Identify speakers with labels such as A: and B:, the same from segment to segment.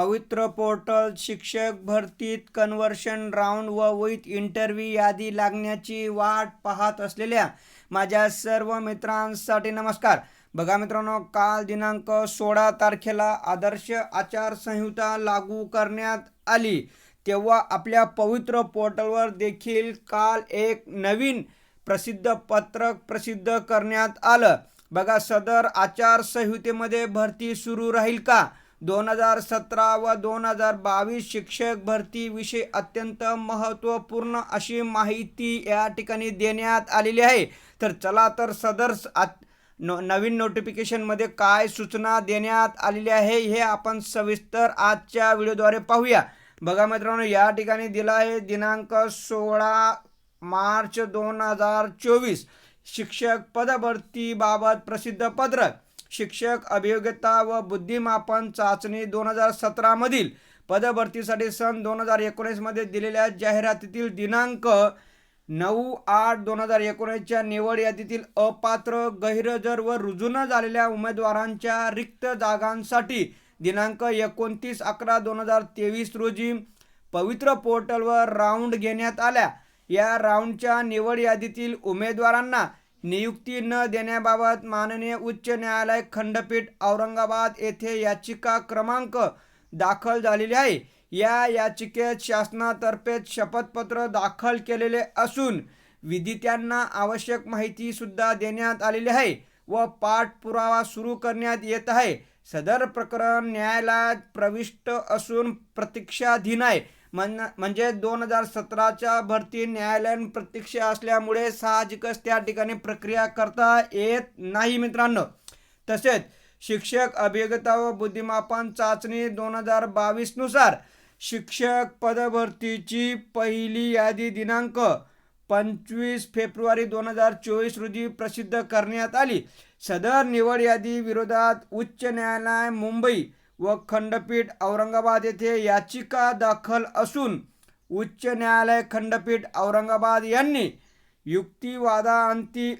A: पवित्र पोर्टल शिक्षक भरतीत कन्व्हर्शन राऊंड व विथ इंटरव्ह्यू यादी लागण्याची वाट पाहत असलेल्या माझ्या सर्व मित्रांसाठी नमस्कार. बघा मित्रांनो काल दिनांक सोळा तारखेला आदर्श आचारसंहिता लागू करण्यात आली. तेव्हा आपल्या पवित्र पोर्टलवर देखील काल एक नवीन प्रसिद्ध पत्रक प्रसिद्ध करण्यात आलं. बघा सदर आचारसंहितेमध्ये भरती सुरू राहील का? दोन हजार सतरा व दोन हजार बावीस शिक्षक भरतीविषयी अत्यंत महत्त्वपूर्ण अशी माहिती या ठिकाणी देण्यात आलेली आहे. तर चला तर सदर आत- नो नवीन नोटिफिकेशनमध्ये काय सूचना देण्यात आलेली आहे हे आपण सविस्तर आजच्या व्हिडिओद्वारे पाहूया. बघा मित्रांनो या ठिकाणी दिला आहे दिनांक सोळा मार्च दोन हजार चोवीस. शिक्षक पदभरतीबाबत प्रसिद्ध पत्रक शिक्षक अभियोग्यता व बुद्धिमापन चाचणी दोन हजार सतरामधील पदभरतीसाठी सन दोन हजार एकोणीसमध्ये दिलेल्या जाहिरातीतील दिनांक नऊ आठ दोन हजार एकोणीसच्या निवड यादीतील अपात्र गैरहजर व रुजू न झालेल्या उमेदवारांच्या रिक्त जागांसाठी दिनांक एकोणतीस अकरा दोन हजार तेवीस रोजी पवित्र पोर्टलवर राऊंड घेण्यात आल्या. या राऊंडच्या निवड यादीतील उमेदवारांना नियुक्ती न देण्याबाबत माननीय उच्च न्यायालय खंडपीठ औरंगाबाद येथे याचिका क्रमांक दाखल झालेली आहे. या याचिकेत शासनातर्फे शपथपत्र दाखल केलेले असून विदित्यांना आवश्यक माहितीसुद्धा देण्यात आलेली आहे व पाठपुरावा सुरू करण्यात येत आहे. सदर प्रकरण न्यायालयात प्रविष्ट असून प्रतीक्षाधीन आहे. म्हण म्हणजे दोन हजार सतराच्या भरती न्यायालयीन प्रतीक्षा असल्यामुळे साहजिकच त्या ठिकाणी प्रक्रिया करता येत नाही मित्रांनो. तसेच शिक्षक अभियोग्यता व बुद्धिमापन चाचणी दोन हजार बावीसनुसार शिक्षक पदभरतीची पहिली यादी दिनांक पंचवीस फेब्रुवारी दोन हजार चोवीस रोजी प्रसिद्ध करण्यात आली. सदर निवड यादी विरोधात उच्च न्यायालय मुंबई व खंडपीठ औरंगाबाद येथे याचिका दाखल असून उच्च न्यायालय खंडपीठ औरंगाबाद यांनी युक्तिवादाअंती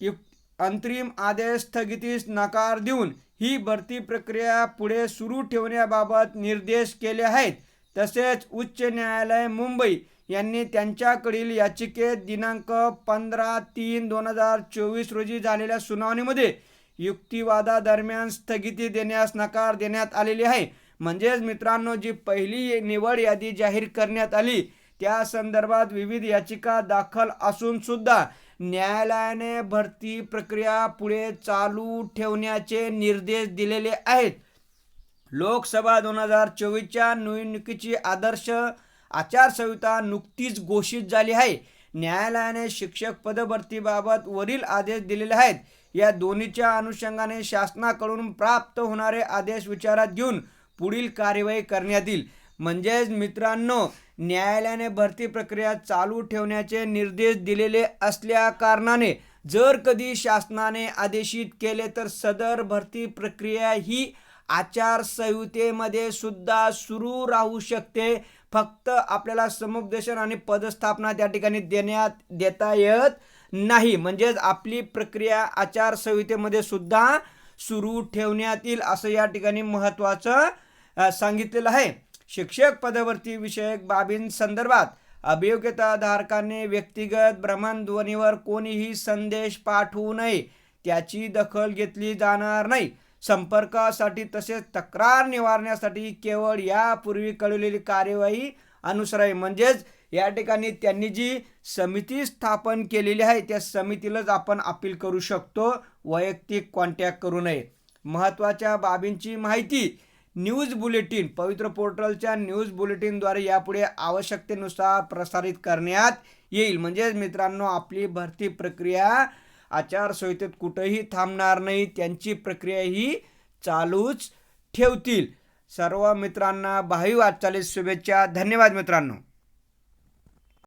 A: युक अंतरिम आदेश स्थगितीस नकार देऊन ही भरती प्रक्रिया पुढे सुरू ठेवण्याबाबत निर्देश केले आहेत. तसेच उच्च न्यायालय मुंबई यांनी त्यांच्याकडील याचिकेत दिनांक पंधरा तीन दोन हजार चोवीस रोजी झालेल्या सुनावणीमध्ये युक्तिवादादरम्यान स्थगिती देण्यास नकार देण्यात आलेली आहे. म्हणजेच मित्रांनो जी पहिली निवड यादी जाहीर करण्यात आली त्या संदर्भात विविध याचिका दाखल असून सुद्धा न्यायालयाने भरती प्रक्रिया पुढे चालू ठेवण्याचे निर्देश दिलेले आहेत. लोकसभा दोन हजार चोवीसच्या निवडणुकीची आदर्श आचारसंहिता नुकतीच घोषित झाली आहे. न्यायालयाने शिक्षक पदभरतीबाबत वरील आदेश दिलेले आहेत. या दोन्हीच्या अनुषंगाने शासनाकडून प्राप्त होणारे आदेश विचारात घेऊन पुढील कार्यवाही करण्यात येईल. म्हणजेच मित्रांनो न्यायालयाने भरती प्रक्रिया चालू ठेवण्याचे निर्देश दिलेले असल्या कारणाने जर कधी शासनाने आदेशित केले तर सदर भरती प्रक्रिया ही आचारसंहितेमध्ये सुद्धा सुरू राहू शकते. फक्त आपल्याला समुपदेशन आणि पदस्थापना त्या ठिकाणी देण्यात देता येत नाही. म्हणजेच आपली प्रक्रिया आचारसंहितेमध्ये सुद्धा सुरू ठेवण्यात येईल असं या ठिकाणी महत्त्वाचं सांगितलेलं आहे. शिक्षक पदवर्ती विषयक बाबींसंदर्भात अभियोग्यताधारकाने व्यक्तिगत भ्रमणध्वनीवर कोणीही संदेश पाठवू नये. त्याची दखल घेतली जाणार नाही. संपर्कासाठी तसेच तक्रार निवारण्यासाठी केवळ यापूर्वी कळवलेली कार्यवाही अनुसरावी. म्हणजेच या ठिकाणी त्यांनी जी समिती स्थापन केलेली आहे त्या समितीलाच आपण अपील करू शकतो. वैयक्तिक कॉन्टॅक्ट करू नये. महत्त्वाच्या बाबींची माहिती न्यूज बुलेटिन पवित्र पोर्टलच्या न्यूज बुलेटिनद्वारे यापुढे आवश्यकतेनुसार प्रसारित करण्यात येईल. म्हणजेच मित्रांनो आपली भरती प्रक्रिया आचारसंहितेत कुठंही थांबणार नाही त्यांची प्रक्रिया ही चालूच ठेवतील. सर्व मित्रांना भावी वाटचालीस शुभेच्छा. धन्यवाद मित्रांनो.